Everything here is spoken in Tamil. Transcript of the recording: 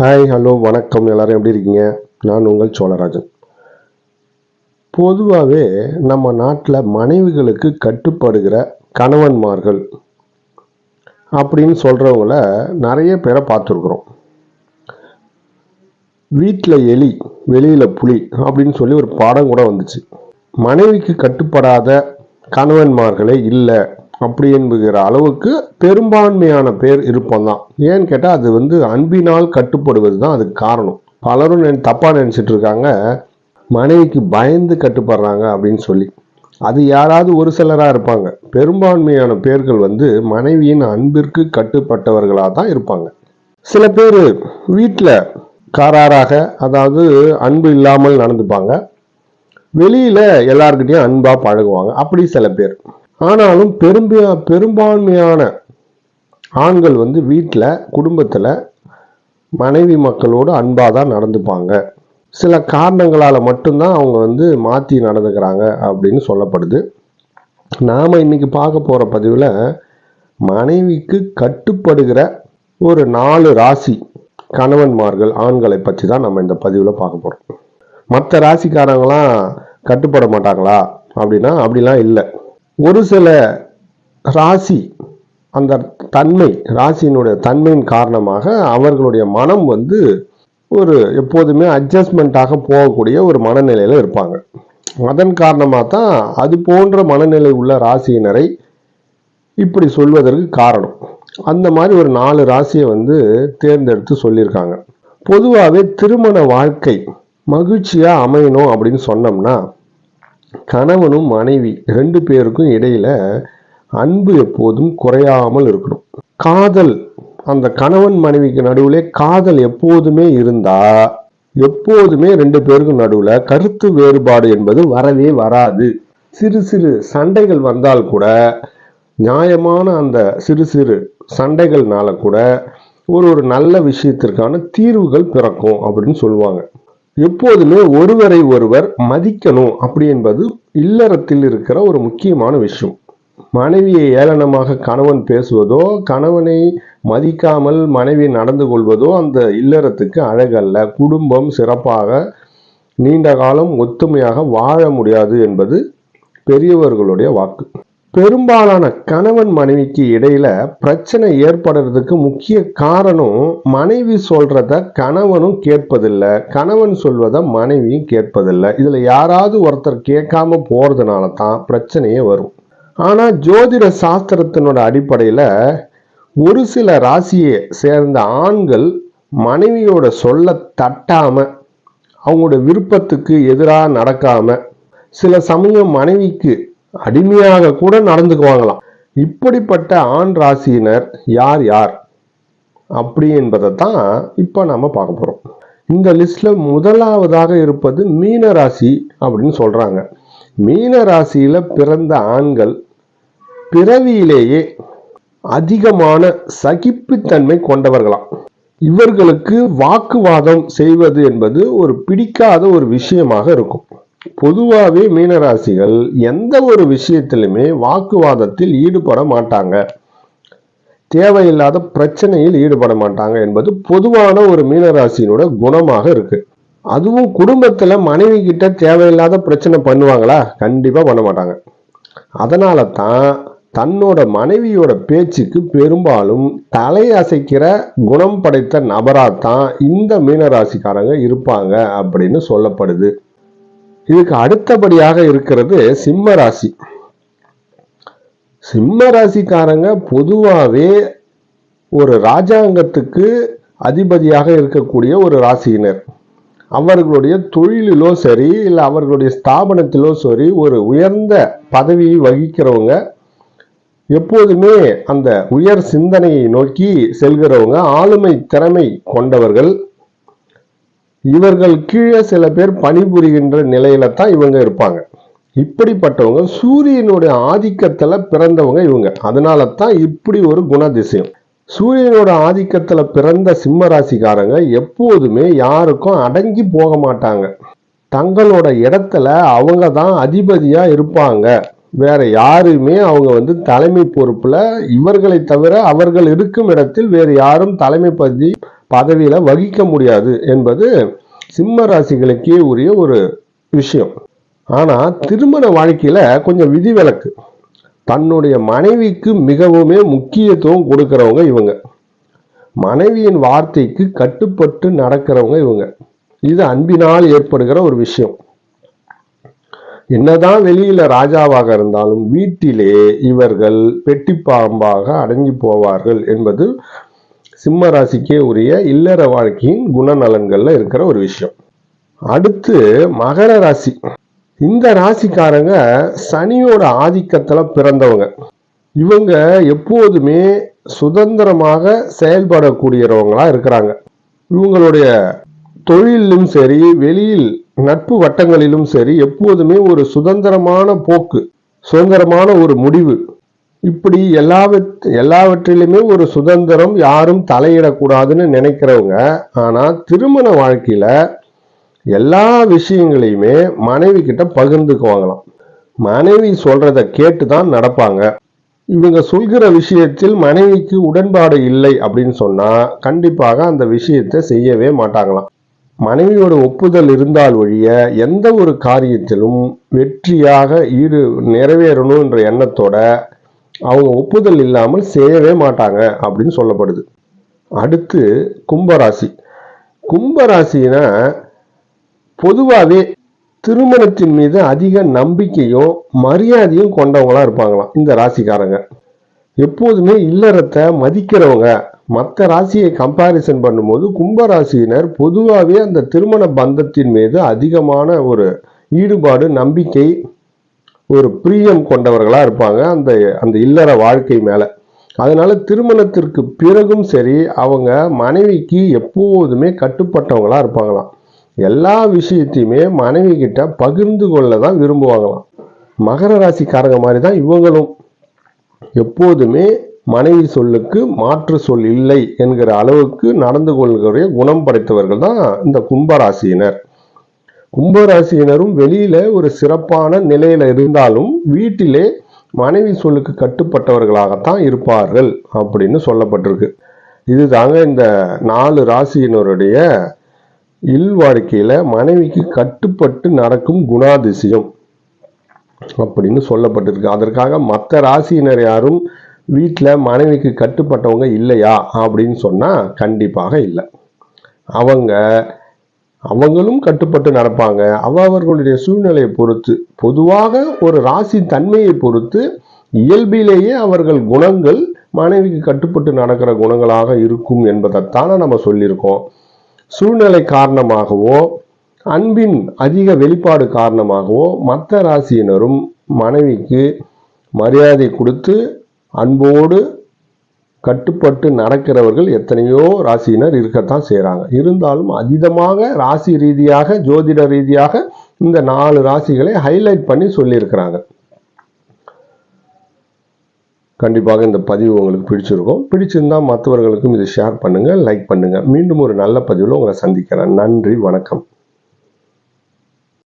ஹாய் ஹலோ வணக்கம். எல்லாரும் எப்படி இருக்கீங்க? நான் உங்கள் சோழராஜன். பொதுவாகவே நம்ம நாட்டில் மனைவிகளுக்கு கட்டுப்படுகிற கணவன்மார்கள் அப்படின்னு சொல்கிறவங்கள நிறைய பேரை பார்த்துருக்குறோம். வீட்டில் எலி வெளியில் புலி அப்படின்னு சொல்லி ஒரு பாடம் கூட வந்துச்சு. மனைவிக்கு கட்டுப்படாத கணவன்மார்களே இல்லை. அப்படி என்கிற அளவுக்கு பெரும்பான்மையான பேர் இருப்பந்தான் ஏன்னு கேட்டால் அது வந்து அன்பினால் கட்டுப்படுவது தான் அதுக்கு காரணம். பலரும் நினை- தப்பாக நினச்சிட்டு இருக்காங்க மனைவிக்கு பயந்து கட்டுப்படுறாங்க அப்படின்னு சொல்லி. அது யாராவது ஒரு சிலராக இருப்பாங்க. பெரும்பான்மையான பேர்கள் வந்து மனைவியின் அன்பிற்கு கட்டுப்பட்டவர்களாக தான் இருப்பாங்க. சில பேர் வீட்டில் காராராக அதாவது அன்பு இல்லாமல் நடந்துப்பாங்க. வெளியில் எல்லார்கிட்டயும் அன்பாக பழகுவாங்க. அப்படி சில பேர். ஆனாலும் பெரும்பியா பெரும்பான்மையான ஆண்கள் வந்து வீட்டில் குடும்பத்தில் மனைவி மக்களோடு அன்பாக தான் நடந்துப்பாங்க. சில காரணங்களால் மட்டும்தான் அவங்க வந்து மாற்றி நடந்துக்கிறாங்க அப்படின்னு சொல்லப்படுது. நாம் இன்னைக்கு பார்க்க போகிற பதிவில் மனைவிக்கு கட்டுப்படுகிற ஒரு நாலு ராசி கணவன்மார்கள் ஆண்களை பற்றி தான் நம்ம இந்த பதிவில் பார்க்க போகிறோம் மற்ற ராசிக்காரங்களாம் கட்டுப்பட மாட்டாங்களா அப்படின்னா அப்படிலாம் இல்லை. ஒரு சில ராசி அந்த தன்மை ராசியினுடைய தன்மையின் காரணமாக அவர்களுடைய மனம் வந்து ஒரு எப்போதுமே அட்ஜஸ்ட்மெண்ட்டாக போகக்கூடிய ஒரு மனநிலையில் இருப்பாங்க. அதன் காரணமாக தான் அது போன்ற மனநிலை உள்ள ராசியினரை இப்படி சொல்வதற்கு காரணம். அந்த மாதிரி ஒரு நாலு ராசியை வந்து தேர்ந்தெடுத்து சொல்லியிருக்காங்க. பொதுவாகவே திருமண வாழ்க்கை மகிழ்ச்சியாக அமையணும் அப்படின்னு சொன்னோம்னா கணவனும் மனைவி ரெண்டு பேருக்கும் இடையில அன்பு எப்போதும் குறையாமல் இருக்கணும். காதல் அந்த கணவன் மனைவிக்கு நடுவில் காதல் எப்போதுமே இருந்தா எப்போதுமே ரெண்டு பேருக்கும் நடுவில் கருத்து வேறுபாடு என்பது வரவே வராது. சிறு சிறு சண்டைகள் வந்தால் கூட நியாயமான அந்த சிறு சிறு சண்டைகள்னால கூட ஒரு ஒரு நல்ல விஷயத்திற்கான தீர்வுகள் பிறக்கும் அப்படின்னு சொல்லுவாங்க. எப்போதுமே ஒருவரை ஒருவர் மதிக்கணும் அப்படி என்பது இல்லறத்தில் இருக்கிற ஒரு முக்கியமான விஷயம். மனைவியை ஏளனமாக கணவன் பேசுவதோ கணவனை மதிக்காமல் மனைவி நடந்து கொள்வதோ அந்த இல்லறத்துக்கு அழகல்ல. குடும்பம் சிறப்பாக நீண்ட காலம் ஒத்துமையாக வாழ முடியாது என்பது பெரியவர்களுடைய வாக்கு. பெரும்பாலான கணவன் மனைவிக்கு இடையில பிரச்சனை ஏற்படுறதுக்கு முக்கிய காரணம் மனைவி சொல்றத கணவனும் கேட்பதில்லை. கணவன் சொல்வத மனைவியும் கேட்பதில்லை. இதுல யாராவது ஒருத்தர் கேட்காம போறதுனால தான் பிரச்சனையே வரும். ஆனா ஜோதிட சாஸ்திரத்தினோட அடிப்படையில ஒரு சில ராசியை சேர்ந்த ஆண்கள் மனைவியோட சொல்ல தட்டாம அவங்களோட விருப்பத்துக்கு எதிராக நடக்காம சில சமயம் மனைவிக்கு அடிமையாக கூட நடந்துக்குவாங்களாம். இப்படிப்பட்ட ஆண் ராசியினர் யார் யார்? அப்படி என்பதை தான் இப்போ நாம பார்க்க போகிறோம் இந்த லிஸ்ட்டில் முதலாவதாக இருப்பது மீன ராசி அப்படின்னு சொல்கிறாங்க மீன ராசியில் பிறந்த ஆண்கள் பிறவியிலேயே அதிகமான சகிப்புத்தன்மை கொண்டவர்களாம். இவர்களுக்கு வாக்குவாதம் செய்வது என்பது ஒரு பிடிக்காத ஒரு விஷயமாக இருக்கும். பொதுவாகவே மீனராசிகள் எந்த ஒரு விஷயத்திலுமே வாக்குவாதத்தில் ஈடுபட மாட்டாங்க. தேவையில்லாத பிரச்சனையில் ஈடுபட மாட்டாங்க என்பது பொதுவான ஒரு மீனராசியினோட குணமாக இருக்கு. அதுவும் குடும்பத்தில் மனைவி கிட்ட தேவையில்லாத பிரச்சனை பண்ணுவாங்களா? கண்டிப்பாக பண்ண மாட்டாங்க. அதனால தான் தன்னோட மனைவியோட பேச்சுக்கு பெரும்பாலும் தலையசைக்கிற குணம் படைத்த நபராக தான் இந்த மீனராசிக்காரங்க இருப்பாங்க அப்படின்னு சொல்லப்படுது. இதுக்கு அடுத்தபடியாக இருக்கிறது சிம்ம ராசி. சிம்ம ராசிக்காரங்க பொதுவாகவே ஒரு ராஜாங்கத்துக்கு அதிபதியாக இருக்கக்கூடிய ஒரு ராசியினர். அவர்களுடைய தொழிலிலோ சரி இல்லை அவர்களுடைய ஸ்தாபனத்திலோ சரி ஒரு உயர்ந்த பதவியை வகிக்கிறவங்க எப்போதுமே அந்த உயர் சிந்தனையை நோக்கி செல்கிறவங்க ஆளுமை திறமை கொண்டவர்கள். இவர்கள் கீழே சில பேர் பணிபுரிகின்ற நிலையில தான் இவங்க இருப்பாங்க. இப்படிப்பட்டவங்க சூரியனுடைய ஆதிக்கத்துல பிறந்தவங்க இவங்க. அதனால தான் இப்படி ஒரு குணதிசயம். சூரியனோட ஆதிக்கத்துல பிறந்த சிம்ம ராசிக்காரங்க எப்போதுமே யாருக்கும் அடங்கி போக மாட்டாங்க. தங்களோட இடத்துல அவங்க தான் அதிபதியா இருப்பாங்க. வேற யாருமே அவங்க வந்து தலைமை பொறுப்புல இவர்களை தவிர அவர்கள் இருக்கும் இடத்தில் வேறு யாரும் தலைமை பதவி பதவியில வகிக்க முடியாது என்பது சிம்ம ராசிகளுக்கே உரிய ஒரு விஷயம். ஆனா திருமண வாழ்க்கையில கொஞ்சம் விதிவிலக்கு. தன்னுடைய மனைவிக்கு மிகவுமே முக்கியத்துவம் கொடுக்குறவங்க இவங்க. மனைவியின் வார்த்தைக்கு கட்டுப்பட்டு நடக்கிறவங்க இவங்க. இது அன்பினால் ஏற்படுகிற ஒரு விஷயம். என்னதான் வெளியில ராஜாவாக இருந்தாலும் வீட்டிலே இவர்கள் பெட்டி பாம்பாக அடங்கி போவார்கள் என்பது சிம்ம ராசிக்கே உரிய இல்லற வாழ்க்கையின் குணநலன்கள்ல இருக்கிற ஒரு விஷயம். அடுத்து மகர ராசி. இந்த ராசிக்காரங்க சனியோட ஆதிக்கத்துல பிறந்தவங்க. இவங்க எப்போதுமே சுதந்திரமாக செயல்படக்கூடியவங்களா இருக்கிறாங்க. இவங்களுடைய தொழிலும் சரி வெளியில் நட்பு வட்டங்களிலும் சரி எப்போதுமே ஒரு சுதந்திரமான போக்கு சுதந்திரமான ஒரு முடிவு இப்படி எல்லாவற் எல்லாவற்றிலுமே ஒரு சுதந்திரம் யாரும் தலையிடக்கூடாதுன்னு நினைக்கிறவங்க ஆனால் திருமண வாழ்க்கையில் எல்லா விஷயங்களையுமே மனைவி கிட்ட பகிர்ந்துக்குவாங்களாம். மனைவி சொல்றத கேட்டு தான் நடப்பாங்க. இவங்க சொல்கிற விஷயத்தில் மனைவிக்கு உடன்பாடு இல்லை அப்படின்னு சொன்னா கண்டிப்பாக அந்த விஷயத்தை செய்யவே மாட்டாங்களாம். மனைவியோட ஒப்புதல் இருந்தால் ஒழிய எந்த ஒரு காரியத்திலும் வெற்றியாக ஈடு நிறைவேறணும் என்ற எண்ணத்தோட அவங்க ஒப்புதல் இல்லாமல் செய்யவே மாட்டாங்க அப்படின்னு சொல்லப்படுது. அடுத்து கும்பராசி. கும்பராசினா பொதுவாகவே திருமணத்தின் மீது அதிக நம்பிக்கையும் மரியாதையும் கொண்டவங்களா இருப்பாங்களாம் இந்த ராசிக்காரங்க. எப்போதுமே இல்லறத்தை மதிக்கிறவங்க. மற்ற ராசியை கம்பாரிசன் பண்ணும்போது கும்பராசியினர் பொதுவாகவே அந்த திருமண பந்தத்தின் மீது அதிகமான ஒரு ஈடுபாடு நம்பிக்கை ஒரு பிரியம் கொண்டவர்களாக இருப்பாங்க அந்த அந்த இல்லற வாழ்க்கை மேலே. அதனால திருமணத்திற்கு பிறகும் சரி அவங்க மனைவிக்கு எப்போதுமே கட்டுப்பட்டவங்களாக இருப்பாங்களாம். எல்லா விஷயத்தையுமே மனைவி கிட்ட பகிர்ந்து கொள்ள தான் விரும்புவாங்களாம். மகர ராசிக்காரங்க மாதிரி தான் இவங்களும். எப்போதுமே மனைவி சொல்லுக்கு மாற்று சொல் இல்லை என்கிற அளவுக்கு நடந்து கொள்கிற குணம் படைத்தவர்கள் தான் இந்த கும்பராசியினர். கும்பராசியினரும் வெளியில ஒரு சிறப்பான நிலையில இருந்தாலும் வீட்டிலே மனைவி சொல்லுக்கு கட்டுப்பட்டவர்களாகத்தான் இருப்பார்கள் அப்படின்னு சொல்லப்பட்டிருக்கு. இது தாங்க இந்த நாலு ராசியினருடைய இல்வாழ்க்கையில மனைவிக்கு கட்டுப்பட்டு நடக்கும் குணாதிசயம் அப்படின்னு சொல்லப்பட்டிருக்கு. அதற்காக மற்ற ராசியினர் யாரும் வீட்டில் மனைவிக்கு கட்டுப்பட்டவங்க இல்லையா அப்படின்னு சொன்னால் கண்டிப்பாக இல்லை. அவங்க அவங்களும் கட்டுப்பட்டு நடப்பாங்க. அவ அவர்களுடைய சூழ்நிலையை பொறுத்து பொதுவாக ஒரு ராசி தன்மையை பொறுத்து இயல்பிலேயே அவர்கள் குணங்கள் மனைவிக்கு கட்டுப்பட்டு நடக்கிற குணங்களாக இருக்கும் என்பதைத்தானே நம்ம சொல்லியிருக்கோம். சூழ்நிலை காரணமாகவோ அன்பின் அதிக வெளிப்பாடு காரணமாகவோ மற்ற ராசியினரும் மனைவிக்கு மரியாதை கொடுத்து அன்போடு கட்டுப்பட்டு நடக்கிறவர்கள் எத்தனையோ ராசியினர் இருக்கத்தான் செய்கிறாங்க இருந்தாலும் அதீதமாக ராசி ரீதியாக ஜோதிட ரீதியாக இந்த நாலு ராசிகளை ஹைலைட் பண்ணி சொல்லியிருக்கிறாங்க. கண்டிப்பாக இந்த பதிவு உங்களுக்கு பிடிச்சிருக்கும். பிடிச்சிருந்தால் மற்றவர்களுக்கும் இதை ஷேர் பண்ணுங்கள் லைக் பண்ணுங்கள் மீண்டும் ஒரு நல்ல பதிவில் உங்களை சந்திக்கிறேன். நன்றி வணக்கம்.